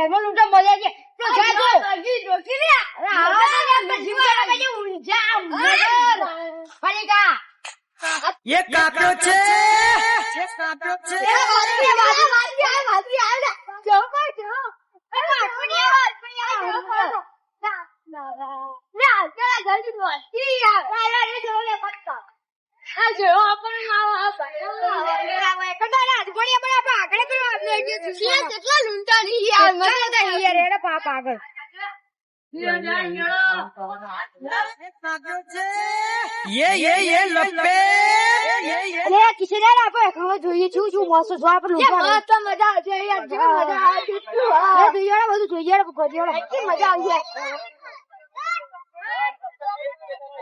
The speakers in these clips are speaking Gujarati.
ઘેરમાં લૂંટો મજા છે તો જા તો અરે હાલો ને યાર, તો ઊંઝા આમ મગર. ફરીકા. એ કાપ્યો છે એ કાપ્યો છે એ વાદળી, વાદળી, વાદળી આવે, વાદળી આવે ને. જો કોઈ જો. એ વાદળી આવે, વાદળી આવે, જો કોઈ જો. ના, ના, ના. ના, જરા જલ્દી દો. ઈ આવે. આ, આ, એ જો લે, પત્તા. આ જો, આપણને માવો આપે. કેટલા લૂંટા નહીં યાર. મજા તો યાર, એને પાપ આગળ. ये ये ये लपे ये ये અરે કિશન યાર આપણે હવે જોઈએ છું શું મસ્ત જો આપણે લૂંટવા મસ્ત મજા આવે છે યાર જેવી મજા આવે કેટલું હા જોઈએ ને બધું જોઈએ ને ગોડિયો કેટલી મજા આવી જાય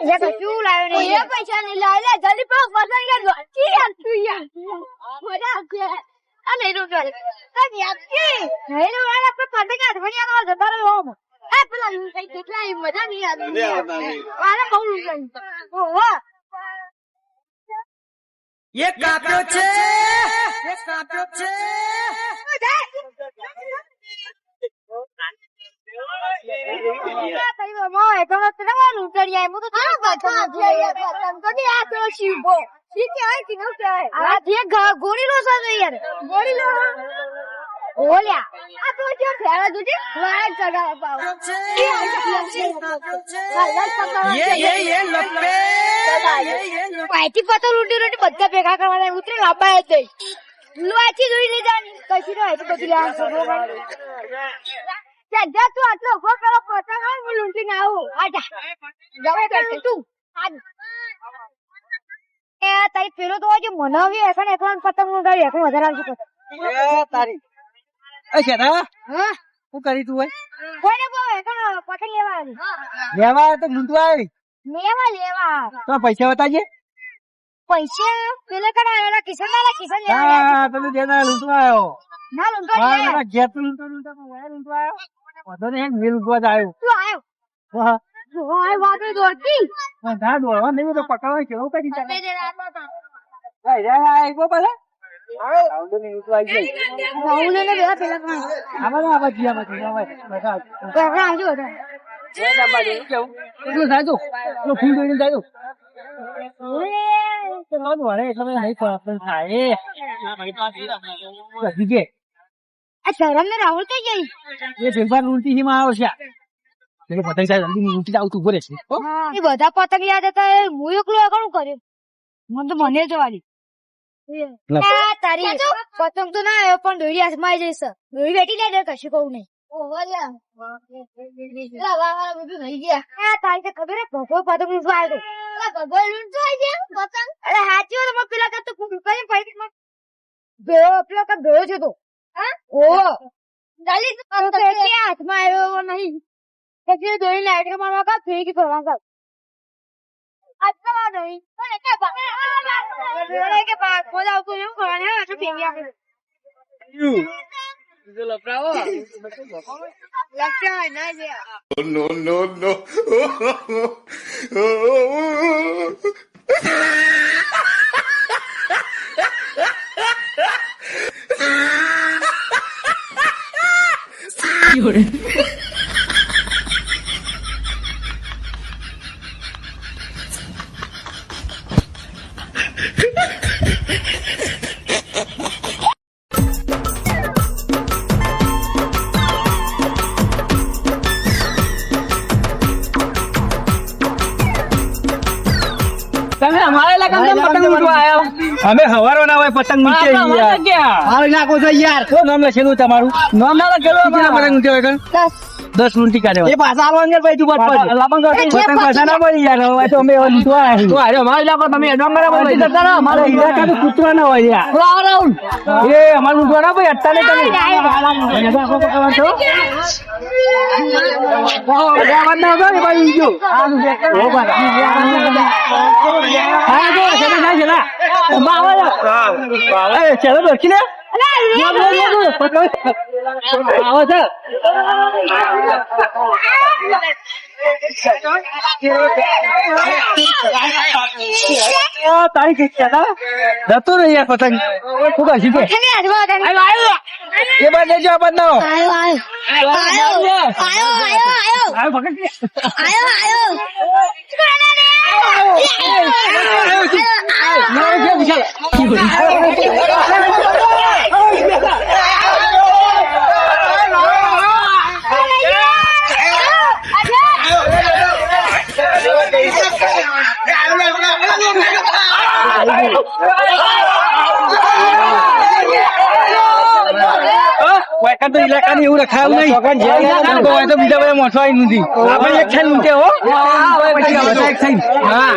એ તો શું લાવ્યો ને એ પૈસા નહીં લાવે લે જલ્દી પાસ પસંદ કર દો કી યાર તું યાર મજા આવશે આ નહીં નું ચાલે આ યાર કી નહીં નું વાળા પર પતંગ હાથમાં આનો જતા રહ્યો આમ આ પેલા કઈ કેટલા ઈ મજા નહીં આવી વાળા બહુ લૂંટાઈ ઓહો ये काप्यो ઠીક કહેવાય કે ન કહેવાય આ જે ગોળી લો છો યાર. ગોળી લો ઓલ્યા આ તો જો ફેરા જોજે વાળ ચગાવ પાવ. યે યે યે લપે પાટી પતો બધા ભેગા કરવાના ઉતરે લાંબા લોચી જોઈ નહીં જાની કશી નો તું આટલો ઊભો કરો પતંગ હું લૂંટીને આવું. આજા જવા તું એ તારી પેલો તો આજે મને આવી એકણ એકણ પતંગનું ગાડી એકણ વધારે આવશે એ તારી. એ શેઠા હા. હું કરી તું હોય? કોઈને બો એકણ પતંગ લેવા આવી. લેવા તો લૂંટવા આવી? લેવા લેવા. તો પૈસા બતાજે. પૈસા? પેલા કડા આવેલા કિશન વાળા કિશન લેવા આવ્યા. હા પેલું દેના લૂંટવા આવ્યો. ના લૂંટવા હા નહીં ઘેર લૂંટવા લૂંટવા વાય લૂંટવા આવ્યો. વધો ને મિલ ગોજ આવ્યો. તું આવ્યો? વાહ ઓય વાગે દોડતી ના દોડવા નહીં તો પકડવા કેવું કરી દીધા જણા આટલા હતા. ભાઈ રે આ એક આવી જાય રાહુલ તું તું તો કઈ જઈ એ ફેરફાર લૂંટી થી માં આવ્યો છે એટલે પતંગ સાહેબ જલ્દી લૂંટી જાવ તું ઊભો રહેશે. હો? એ બધા પતંગ યાદ હતા એ હું એકલો એકલું કર્યું? મને તો મને જવાની આ તારી પતંગ તો ના આવ્યો પણ દોરી હાથમાં આવી જઈશ. દોરી બેઠી લે દે કશું કહું નહીં. હાથમાં આવ્યો હતો. અરે હાચી વાત, અમારે પેલા કાં તો ખૂબ કરીને પૈકી ભેળો પેલો કાં ભેળો છે તો ઓહો તો પેલી હાથમાં આવ્યો નહીં પછી દોરી લાઈટ મારવા કા ફેંકી ફરવા કા અટકાવા નહીં પણ કે બા કે બા કોઈ આવતું એમ કરવાને હા તો ફેંકી આપે લખ્યા ના જે no, no, no. તમે અમારા ઇલાકામાં કેમ પતંગ આવ્યા? અમે હવારો ના હોય પતંગ મૂકે મારો નાખો છો યાર. શું નામ લખેલું તમારું? નામ ના લખેલું પતંગ મૂકે હોય દસ લૂંટી કાઢે એ પાછા આલવા ને ભાઈ તું પતંગ પાછા ના પડી યાર હવે તો અમે લૂંટવા આવ્યા તો અરે અમારા ઇલાકો તમે એનો બરાબર લઈ જતા રહો અમારા ઇલાકા તો કૂતરા ના હોય યાર એ અમાર લૂંટવા ના ભાઈ અત્યારે તમે એને તો પકડવા ઓહો, બે વાત ના ને ભાઈ ઈજો. ઓ ભાઈ. હા, જો, ચલા, ના. એમાં આવે છે. એ, ચલો, બેસી લે. લો, લો, લો, લો. પકડો. આવે છે તારી ઈચ્છા ના જતો રહી યાર પતંગ ખૂબ હસી હતા. એ બાદ લેજો આ બાદ ના આવ્યો આવ્યો આવ્યો આવ્યો આવ્યો પકડ આવ્યો આવ્યો આવ્યો ના, એ કેમ છે? હા? વાયકા તો ઇલાકાની એવું રખાયું નહીં. તો હોય તો બીજા બધા મોટો આઈ નથી. આપણે એક થઈને ઊંચે હો. પછી બધા એક થઈને. હા.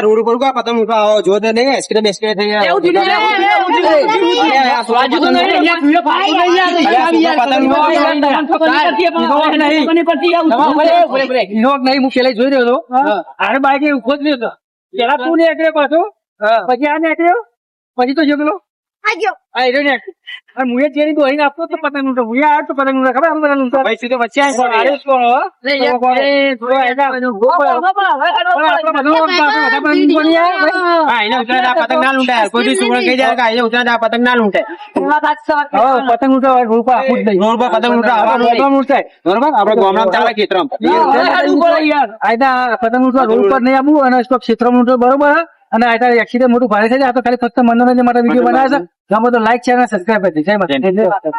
આ રોડ ઉપર કા પતંગ ઉઠવા જો તો નહીં એસ્ક્રે બેસ્ક્રે થઈ ગયા. એવું થયું ને, એવું થયું ને. અરે આ રાજુ તો નહીં, અહીંયા ભીડો ફાટતો નહીં યાર. અરે આ પતંગ નો નહીં. હું પેલા જોઈ રહ્યો હતો. આને બાઈક ઊભો જ રહ્યો પેલા તું ને એકડે પાછો. પછી આ ને એકડ્યો પછી તો જો પેલો આ એરો ને. અને મુએ જેની દોહીને આપતો તો પતંગ મુએ આવ્યો તો પતંગ ઊંટો ખબર બધા ભાઈ સીધો વચ્ચે. આરે? થોડો પતંગ. હા, એને ના લૂંટાય કોઈ કહી જાય કે એને પતંગ ના લૂંટાય પતંગ ઉઠા હોય, જ નહીં. રોડ પતંગ આવવાનું રોડ પર નહીં. બરોબર આપણે ગામડામાં ચાલે ખેતરમાં. આયતા પતંગ ઉઠવા રોડ પર નહીં આવું અને સ્ટોપ ક્ષેત્રમાં ઉઠવું બરોબર? અને આયતા એક્સિડન્ટ મોટું ભારે છે આ તો ખાલી ફક્ત મનોરંજન માટે વીડિયો બનાવે છે. ગમે તો લાઈક શેર અને સબસ્ક્રાઈબ કરી જય માતા